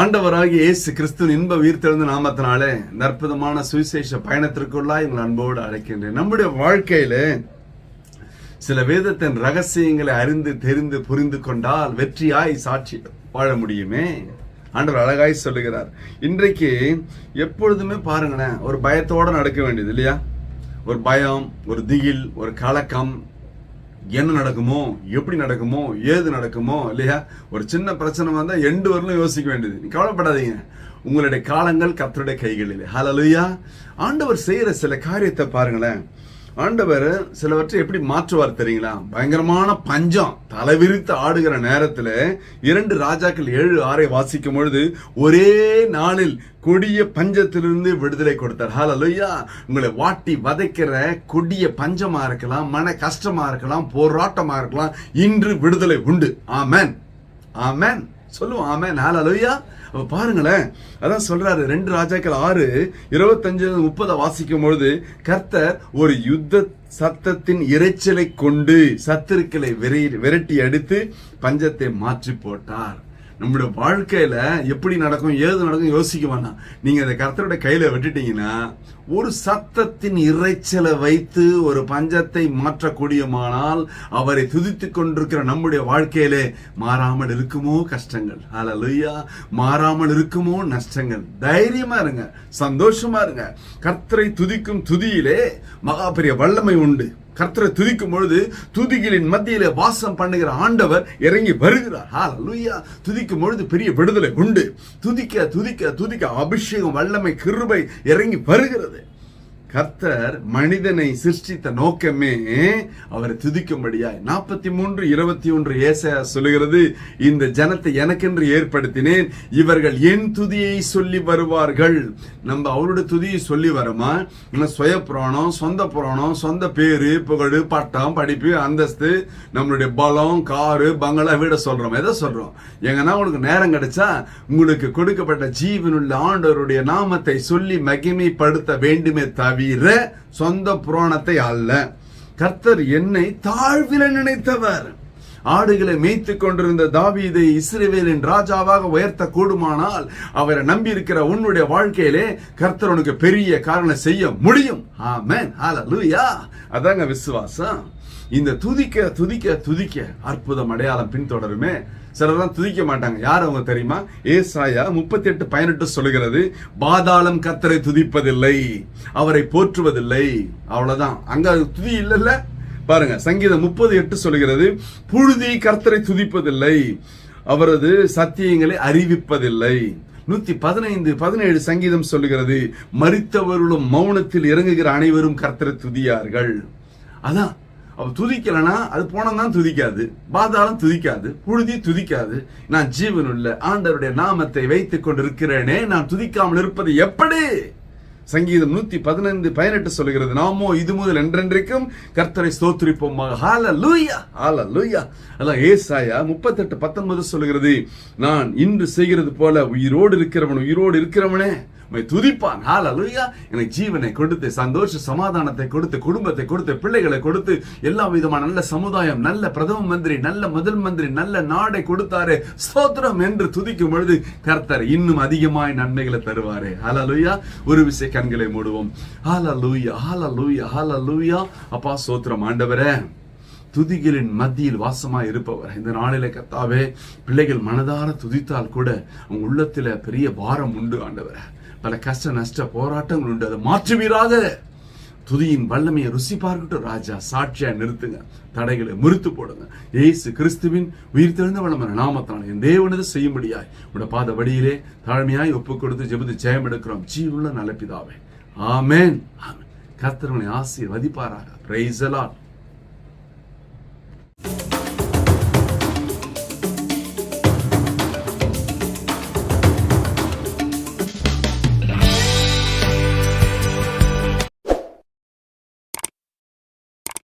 ஆண்டவராகி இயேசு கிறிஸ்துவின் இன்ப உயிர்த்தெழுந்த நாமத்தினாலே நற்புதமான சுவிசேஷ பயணத்திற்குள்ளாய் உங்கள் அன்போடு அழைக்கின்றேன். நம்முடைய வாழ்க்கையில சில வேதத்தின் ரகசியங்களை அறிந்து தெரிந்து புரிந்து கொண்டால் வெற்றியாய் சாட்சி வாழ முடியுமே? ஆண்டவர் அழகாய் சொல்லுகிறார். இன்றைக்கு எப்பொழுதுமே பாருங்களேன் ஒரு பயத்தோட நடக்க வேண்டியது இல்லையா? ஒரு பயம் ஒரு திகில் ஒரு கலக்கம் என்ன நடக்குமோ எப்படி நடக்குமோ ஏது நடக்குமோ இல்லையா? ஒரு சின்ன பிரச்சனை வந்தா எண்டு வரலும் யோசிக்க வேண்டியது. நீ கவலைப்படாதீங்க. உங்களுடைய காலங்கள் கத்தருடைய கைகளில். ஹalleluya ஆண்டவர் செய்யற சில காரியத்தை பாருங்களேன். ஆண்டவர் சிலவற்றை எப்படி மாற்றுவார் தெரியுங்களா? பயங்கரமான பஞ்சம். தலைவிரித்து ஆடுகிற நேரத்துல இரண்டு ராஜாக்கள் ஏழு ஆறை வாசிக்கும் பொழுது ஒரே நாளில் கொடிய பஞ்சத்திலிருந்து விடுதலை கொடுத்தார். ஹalleluya உங்களை வாட்டி வதைக்கிற கொடிய பஞ்சமா இருக்கலாம் மன கஷ்டமா இருக்கலாம் போராட்டமா இருக்கலாம். இன்று விடுதலை உண்டு. ஆமேன் ஆமேன் சொல்லுவோம் ஆமென் ஹalleluya. அப்ப பாருங்களேன் அதான் சொல்றாரு ரெண்டு ராஜாக்கள் ஆறு இருபத்தஞ்சு முப்பதை வாசிக்கும் பொழுது கர்த்தர் ஒரு யுத்த சத்தத்தின் இரைச்சலை கொண்டு சத்துருக்களை விரட்டி அடித்து பஞ்சத்தை மாற்றி போட்டார். நம்முடைய வாழ்க்கையில எப்படி நடக்கும் ஏது நடக்கும் யோசிக்க வேணாம். நீங்க அந்த கர்த்தருடைய கையில விட்டுட்டீங்கன்னா ஒரு சத்தத்தின் இரைச்சலை வைத்து ஒரு பஞ்சத்தை மாற்றக்கூடியமானால் அவரை துதித்துக் கொண்டிருக்கிற நம்முடைய வாழ்க்கையிலே மாறாமல் இருக்குமோ கஷ்டங்கள்? அலலுயா மாறாமல் இருக்குமோ நஷ்டங்கள்? தைரியமா இருங்க. சந்தோஷமா இருங்க. கர்த்தரை துதிக்கும் துதியிலே மகா பெரிய வல்லமை உண்டு. கர்த்தரை துதிக்கும் பொழுது துதிகளின் மத்தியிலே வாசம் பண்ணுகிற ஆண்டவர் இறங்கி வருகிறார். ஹalleluya துதிக்கும் பொழுது பெரிய விடுதலை உண்டு. துதிக்க துதிக்க துதிக்க அபிஷேகம் வல்லமை கிருபை இறங்கி வருகிறது. கர்த்தர் மனிதனை சிருஷ்டித்த நோக்கமே அவரை துதிக்கும்படியாய். நாற்பத்தி மூன்று இருபத்தி ஒன்று ஏசையா சொல்லுகிறது இந்த ஜனத்தை எனக்கென்று ஏற்படுத்தினேன் இவர்கள் என் துதியை சொல்லி வருவார்கள். நம்ம அவருடைய துதியை சொல்லி வரோமா? இன்னும் சுய புராணம் சொந்த புராணம் சொந்த பேரு புகழ் பட்டம் படிப்பு அந்தஸ்து நம்மளுடைய பலம் காரு பங்களா வீட சொல்றோம். எதை சொல்றோம்? எங்கன்னா உங்களுக்கு நேரம் கிடைச்சா உங்களுக்கு கொடுக்கப்பட்ட ஜீவனுள்ள ஆண்டவருடைய நாமத்தை சொல்லி மகிமைப்படுத்த வேண்டுமே தவிர சொந்த புராணத்தை அல்ல. கர்த்தர் என்னை தாழ்வில நினைத்தவர். ஆடுகளை மேய்த்து கொண்டிருந்த தாவீதை இஸ்ரேவேலின் ராஜாவாக உயர்த்த கூடுமானால் அவரை நம்பி இருக்கிற உன்னுடைய வாழ்க்கையிலே கர்த்தர் உனக்கு பெரிய காரணம் செய்ய முடியும். ஆமென். ஹalleluya. அதாங்க விசுவாசம். இந்த துதிக்க துதிக்க துதிக்க அற்புதம் அடையாளம் பின்தொடருமே. சிலர்லாம் துதிக்க மாட்டாங்க. யார் அவங்க தெரியுமா? ஏசாயா முப்பத்தி எட்டு பதினெட்டு சொல்லுகிறது பாதாளம் கத்தரை துதிப்பதில்லை அவரை போற்றுவதில்லை. அவ்வளவுதான். அங்க துதி இல்லைல்ல? பாருங்க சங்கீதம் முப்பது எட்டு சொல்லுகிறது புழுதி கர்த்தரை துதிப்பதில்லை அவரது சத்தியங்களை அறிவிப்பதில்லை. நூத்தி பதினைந்து பதினேழு சங்கீதம் சொல்லுகிறது மறித்தவர்களும் மௌனத்தில் இறங்குகிற அனைவரும் கர்த்தரை துதியார்கள். அதான். அவள் துதிக்கலனா அது போனதான் தான் துதிக்காது பாதாளம் துதிக்காது புழுதி துதிக்காது. நான் ஜீவனுள்ள ஆண்டவருடைய நாமத்தை வைத்துக் கொண்டிருக்கிறேனே நான் துதிக்காமல் இருப்பது எப்படி? சங்கீதம் நூத்தி பதினைந்து பதினெட்டு சொல்லுகிறது நாமோ இது முதல் என்றென்றைக்கும் கர்த்தரை ஸ்தோத்திரிப்போம் ஹால லூயா ஹால லூயா அதான் ஏசாயா முப்பத்தெட்டு பத்தொன்பது சொல்லுகிறது நான் இன்று செய்கிறது போல உயிரோடு இருக்கிறவன் உயிரோடு இருக்கிறவனே உண்மை துதிப்பான். ஹalleluya எனக்கு ஜீவனை கொடுத்து சந்தோஷ சமாதானத்தை கொடுத்து குடும்பத்தை கொடுத்து பிள்ளைகளை கொடுத்து எல்லா விதமான நல்ல சமுதாயம் நல்ல பிரதம மந்திரி நல்ல முதல் மந்திரி நல்ல நாடை கொடுத்தாரு ஸ்தோத்திரம் என்று துதிக்கும் பொழுது கர்த்தர் இன்னும் அதிகமாய் நன்மைகளை தருவாரே. அலுயா ஒரு விஷய கண்களை மூடுவோம். ஹalleluya ஹalleluya ஹalleluya அப்பா ஸ்தோத்திரம் ஆண்டவரே. துதிகளின் மத்தியில் வாசமாக இருப்பவர். இந்த நாளிலே கத்தாவே பிள்ளைகள் மனதார துதித்தால் கூட அவங்க உள்ளத்தில் பெரிய பாரம் உண்டு ஆண்டவரே. பல கஷ்ட நஷ்ட போராட்டங்கள் உண்டு. அதை மாற்றுவீராத துதியின் வல்லமையை ருசி பார்க்கட்டும் ராஜா. சாட்சியா நிறுத்துங்க. தடைகளை முறித்து போடுங்க. ஏசு கிறிஸ்துவின் உயிர் தெழுந்த வளமன நாமத்தான என் தேவனது செய்யும்படியாய் உட பாத வழியிலே தாழ்மையாய் ஒப்பு கொடுத்து ஜெபத்து ஜெயம் எடுக்கிறோம். ஜீவுள்ள நல்ல பிதாவே ஆமென். ஆமென். வதிப்பாராக உங்களை ஆசீர்வதிப்பாராக.